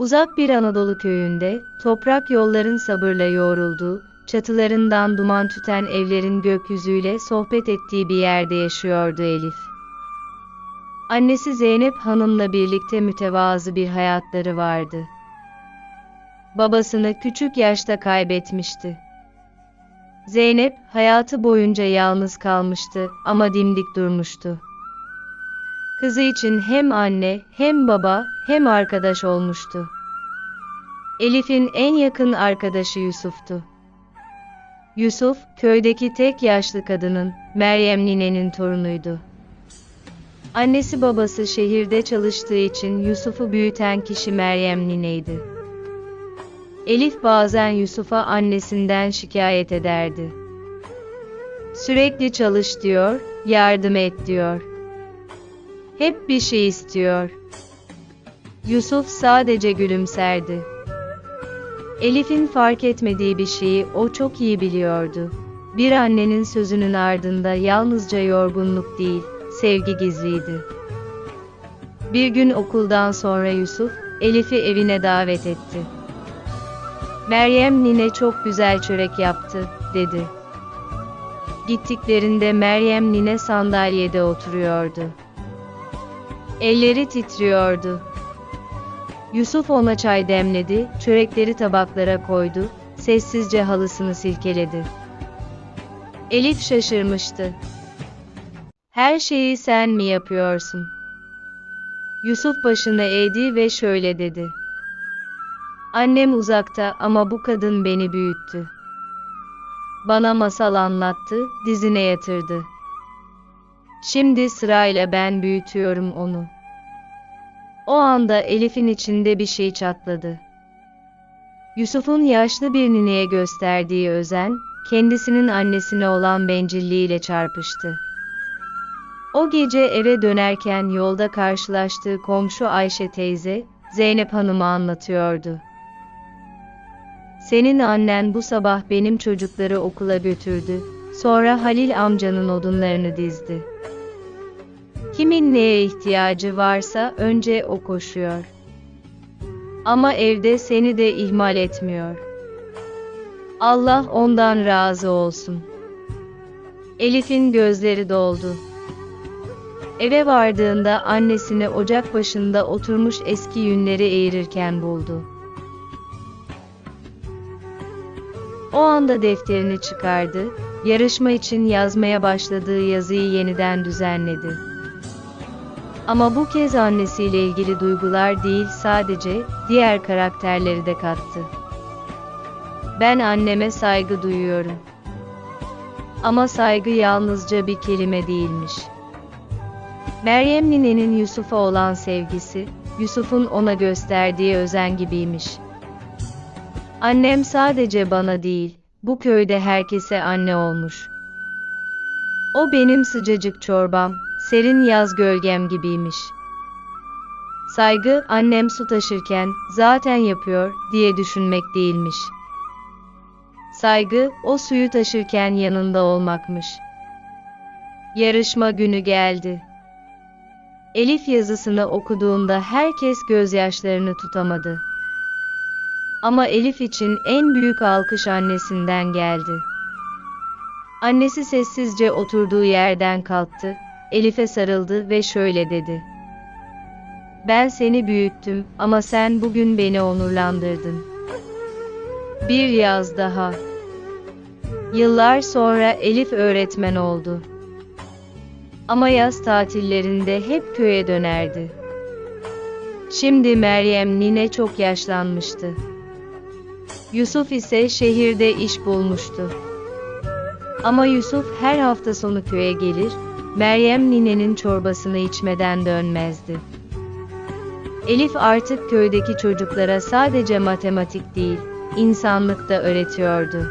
Uzak bir Anadolu köyünde, toprak yolların sabırla yoğrulduğu, çatılarından duman tüten evlerin gökyüzüyle sohbet ettiği bir yerde yaşıyordu Elif. Annesi Zeynep Hanım'la birlikte mütevazı bir hayatları vardı. Babasını küçük yaşta kaybetmişti. Zeynep, hayatı boyunca yalnız kalmıştı ama dimdik durmuştu. Kızı için hem anne, hem baba, hem arkadaş olmuştu. Elif'in en yakın arkadaşı Yusuf'tu. Yusuf, köydeki tek yaşlı kadının, Meryem ninenin torunuydu. Annesi babası şehirde çalıştığı için Yusuf'u büyüten kişi Meryem nineydi. Elif bazen Yusuf'a annesinden şikayet ederdi. Sürekli çalış diyor, yardım et diyor. Hep bir şey istiyor. Yusuf sadece gülümserdi. Elif'in fark etmediği bir şeyi o çok iyi biliyordu. Bir annenin sözünün ardında yalnızca yorgunluk değil, sevgi gizliydi. Bir gün okuldan sonra Yusuf, Elif'i evine davet etti. Meryem nine çok güzel çörek yaptı, dedi. Gittiklerinde Meryem nine sandalyede oturuyordu. Elleri titriyordu. Yusuf ona çay demledi, çörekleri tabaklara koydu, sessizce halısını silkeledi. Elif şaşırmıştı. Her şeyi sen mi yapıyorsun? Yusuf başını eğdi ve şöyle dedi. Annem uzakta ama bu kadın beni büyüttü. Bana masal anlattı, dizine yatırdı. Şimdi sırayla ben büyütüyorum onu. O anda Elif'in içinde bir şey çatladı. Yusuf'un yaşlı bir nineye gösterdiği özen, kendisinin annesine olan bencilliğiyle çarpıştı. O gece eve dönerken yolda karşılaştığı komşu Ayşe teyze, Zeynep Hanım'a anlatıyordu. Senin annen bu sabah benim çocukları okula götürdü, sonra Halil amcanın odunlarını dizdi. Kimin neye ihtiyacı varsa önce o koşuyor. Ama evde seni de ihmal etmiyor. Allah ondan razı olsun. Elif'in gözleri doldu. Eve vardığında annesini ocak başında oturmuş eski yünleri eğirirken buldu. O anda defterini çıkardı, yarışma için yazmaya başladığı yazıyı yeniden düzenledi. Ama bu kez annesiyle ilgili duygular değil sadece, diğer karakterleri de kattı. Ben anneme saygı duyuyorum. Ama saygı yalnızca bir kelime değilmiş. Meryem ninenin Yusuf'a olan sevgisi, Yusuf'un ona gösterdiği özen gibiymiş. Annem sadece bana değil, bu köyde herkese anne olmuş. O benim sıcacık çorbam, serin yaz gölgem gibiymiş. Saygı, annem su taşırken, zaten yapıyor, diye düşünmek değilmiş. Saygı, o suyu taşırken yanında olmakmış. Yarışma günü geldi. Elif yazısını okuduğunda herkes gözyaşlarını tutamadı. Ama Elif için en büyük alkış annesinden geldi. Annesi sessizce oturduğu yerden kalktı, Elif'e sarıldı ve şöyle dedi. Ben seni büyüttüm ama sen bugün beni onurlandırdın. Bir yaz daha. Yıllar sonra Elif öğretmen oldu. Ama yaz tatillerinde hep köye dönerdi. Şimdi Meryem nine çok yaşlanmıştı. Yusuf ise şehirde iş bulmuştu. Ama Yusuf her hafta sonu köye gelir, Meryem ninenin çorbasını içmeden dönmezdi. Elif artık köydeki çocuklara sadece matematik değil, insanlık da öğretiyordu.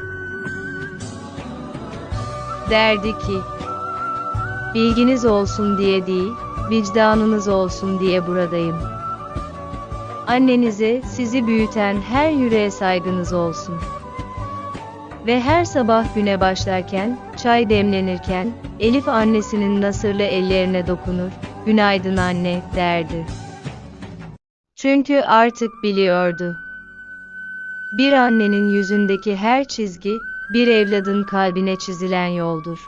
Derdi ki, bilginiz olsun diye değil, vicdanınız olsun diye buradayım. Annenize, sizi büyüten her yüreğe saygınız olsun. Ve her sabah güne başlarken, çay demlenirken, Elif annesinin nasırlı ellerine dokunur, günaydın anne, derdi. Çünkü artık biliyordu. Bir annenin yüzündeki her çizgi, bir evladın kalbine çizilen yoldur.